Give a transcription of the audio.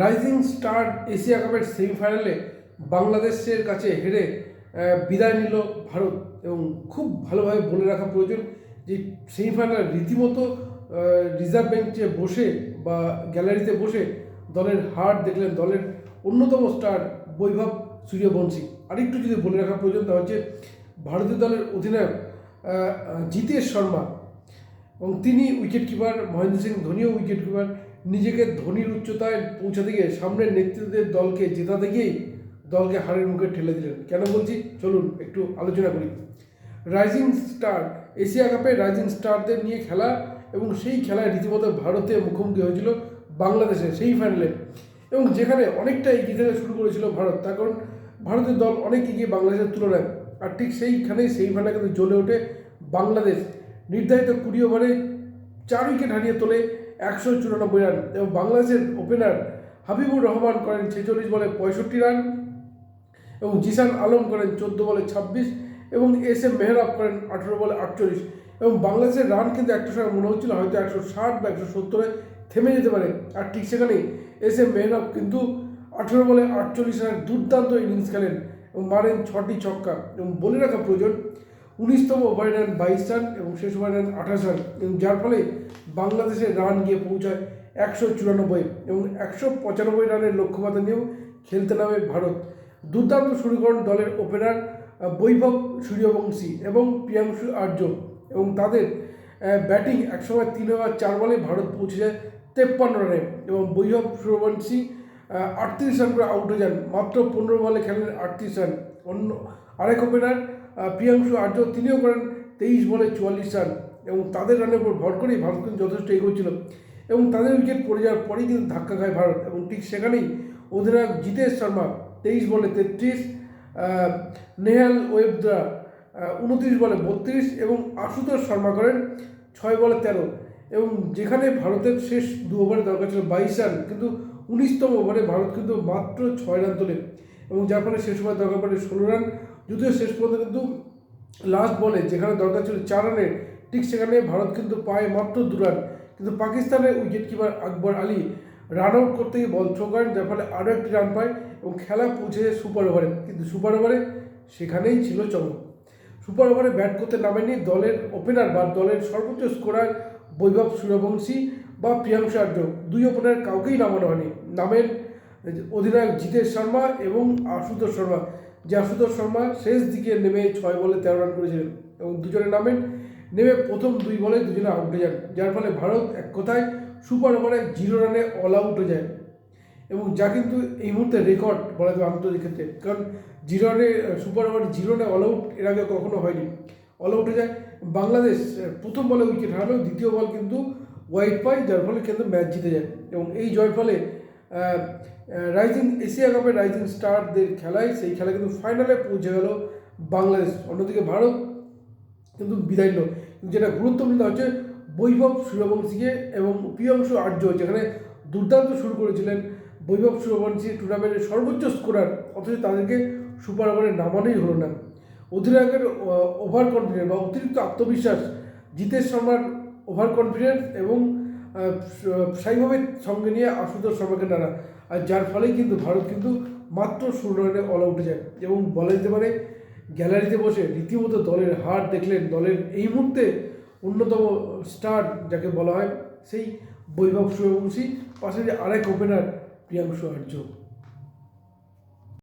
Rising star Asia কাপের সেমিফাইনালে বাংলাদেশের কাছে হেরে বিদায় নিল ভারত এবং খুব ভালোভাবে বলে রাখা প্রয়োজন যে সেমিফাইনাল রীতিমতো রিজার্ভ বেঞ্চে বসে বা গ্যালারিতে বসে দলের হার দেখলেন দলের অন্যতম স্টার বৈভব সূর্যবংশী। আরেকটু যদি বলে রাখা প্রয়োজন, তা হচ্ছে ভারতীয় দলের অধিনায়ক জিতেশ শর্মা এবং তিনি উইকেট কিপার মহেন্দ্র সিং ধোনিও উইকেট কিপার নিজেকে ধোনির উচ্চতায় পৌঁছাতে গিয়ে সামনের নেতৃত্বের দলকে জেতাতে গিয়েই দলকে হারের মুখে ঠেলে দিলেন। কেন বলছি? চলুন একটু আলোচনা করি। রাইজিং স্টার এশিয়া কাপে রাইজিং স্টারদের নিয়ে খেলা এবং সেই খেলায় রীতিমতো ভারতে মুখোমুখি হয়েছিল বাংলাদেশে সেই ফাইনালে এবং যেখানে অনেকটা এগিয়ে থেকে শুরু করেছিল ভারত, তার কারণ ভারতের দল অনেক এগিয়ে বাংলাদেশের তুলনায়। আর ঠিক সেইখানেই সেই ফাইনালে কিন্তু জ্বলে ওঠে বাংলাদেশ। নির্ধারিত কুড়ি ওভারে চার উইকেট হারিয়ে তোলে একশো চুরানব্বই রান এবং বাংলাদেশের ওপেনার হাবিবুর রহমান করেন ছেচল্লিশ বলে পঁয়ষট্টি রান এবং জিসান আলম করেন চোদ্দ বলে ছাব্বিশ এবং এস এম মেহরাব করেন আঠেরো বলে আটচল্লিশ এবং বাংলাদেশের রান কিন্তু একটা সময় মনে হচ্ছিল হয়তো একশো ষাট বা একশো সত্তরে থেমে যেতে পারে, আর ঠিক সেখানেই এস এম মেহরাব কিন্তু আঠেরো বলে আটচল্লিশ রানের দুর্দান্ত ইনিংস খেলেন এবং মারেন ছটি ছক্কা এবং বলে রাখা প্রয়োজন উনিশতম ওভারে নেন বাইশ রান এবং শেষ ওভারে নেন আঠাশ রান। এবং যার ফলে বাংলাদেশের রান গিয়ে পৌঁছায় একশো চুরানব্বই এবং একশো পঁচানব্বই রানের লক্ষ্যমাত্রা নিয়েও খেলতে নামে ভারত। দুর্দান্ত শুরু করেন দলের ওপেনার বৈভব সূর্যবংশী এবং প্রিয়াংশু আর্য এবং তাদের ব্যাটিং একসময় তিন ওভার চার বলে ভারত পৌঁছে যায় তেপ্পান্ন রানে এবং বৈভব সূর্যবংশী আটত্রিশ রান করে আউট হয়ে যান। মাত্র পনেরো বলে খেলেন আটত্রিশ রান। অন্য আরেক ওপেনার প্রিয়াংশু আর্য, তিনিও করেন তেইশ বলে চুয়াল্লিশ রান। এবং তাদের রানের উপর ভর করেই ভারত কিন্তু যথেষ্ট এগোচ্ছিল। এবং তাদের উইকেট পড়ে যাওয়ার পরেই কিন্তু ধাক্কা খায় ভারত। এবং ঠিক সেখানেই অধিনায়ক জিতেশ শর্মা তেইশ বলে তেত্রিশ নেহাল ওয়েবদা উনত্রিশ বলে বত্রিশ এবং আশুতোষ শর্মা করেন ছয় বলে তেরো। এবং যেখানে ভারতের শেষ দু ওভারে দরকার ছিল বাইশ রান, কিন্তু উনিশতম ওভারে ভারত কিন্তু মাত্র ছয় রান তোলে। এবং যার ফলে শেষ ওভারে দরকার পড়ে ষোলো রান। যদিও শেষ পর্যন্ত কিন্তু লাস্ট বলে যেখানে দরকার ছিল চার রানের ঠিক সেখানে ভারত কিন্তু পায় মাত্র দু রান। কিন্তু পাকিস্তানের wicket keeper Akbar Ali run out করতে গিয়ে বল থ্রো করেন, যার ফলে আরও একটি রান পায় এবং খেলা পৌঁছে যায় সুপার ওভারে কিন্তু সুপার ওভারে সেখানেই ছিল চমক সুপার ওভারে ব্যাট করতে নামেনি দলের ওপেনার বা দলের সর্বোচ্চ স্কোরার বৈভব সূর্যবংশী বা প্রিয়াংশু আর্য। দুই ওপেনার কাউকেই নামানো হয়নি। নামেন অধিনায়ক জিতেশ শর্মা এবং আশুতোষ শর্মা। যে আশুতোষ শর্মা শেষ দিকে নেমে ছয় বলে তেরো রান করেছিলেন এবং দুজনে নামেন নেমে প্রথম দুই বলে দুজনে আউট হয়ে যান, যার ফলে ভারত এক কথায় সুপার ওভারে জিরো রানে অল আউট হয়ে যায়। এবং যা কিন্তু এই মুহূর্তে রেকর্ড বলা যাবে আন্তর্জাতিক ক্ষেত্রে, কারণ জিরো রানে সুপার ওভার জিরো রানে অল আউট এর আগে কখনো হয়নি। অল আউট হয়ে যায়, বাংলাদেশ প্রথম বলে উইকেট হারালেও দ্বিতীয় বল কিন্তু ওয়াইড পায়, যার ফলে কিন্তু ম্যাচ জিতে যায়। এবং এই জয়ের ফলে রাইজিং এশিয়া কাপের রাইজিং স্টারদের খেলায় সেই খেলা কিন্তু ফাইনালে পৌঁছে গেল বাংলাদেশ। অন্যদিকে ভারত কিন্তু বিদায় নিল। যেটা গুরুত্বপূর্ণ হচ্ছে, বৈভব সূর্যবংশীকে এবং প্রিয়ংশু আর্য, যেখানে দুর্দান্ত শুরু করেছিলেন বৈভব সূর্যবংশী টুর্নামেন্টের সর্বোচ্চ স্কোরার অথচ তাদেরকে সুপার ওভারে নামানোই হলো না। অধিনায়কের ওভার কনফিডেন্স বা অতিরিক্ত আত্মবিশ্বাস জিতেশ শর্মার ওভার কনফিডেন্স এবং স্থায়ীভাবে সঙ্গে নিয়ে আশুতোষ শর্মাকে টানা। আর যার ফলেই কিন্তু ভারত কিন্তু মাত্র শূন্য রানে অল আউটে যায়। এবং বলা যেতে পারে, গ্যালারিতে বসে রীতিমতো দলের হার দেখলেন দলের এই মুহূর্তে অন্যতম স্টার যাকে বলা হয়, সেই বৈভব সূর্যবংশী যে আরেক ওপেনার প্রিয়াংশু আর্য।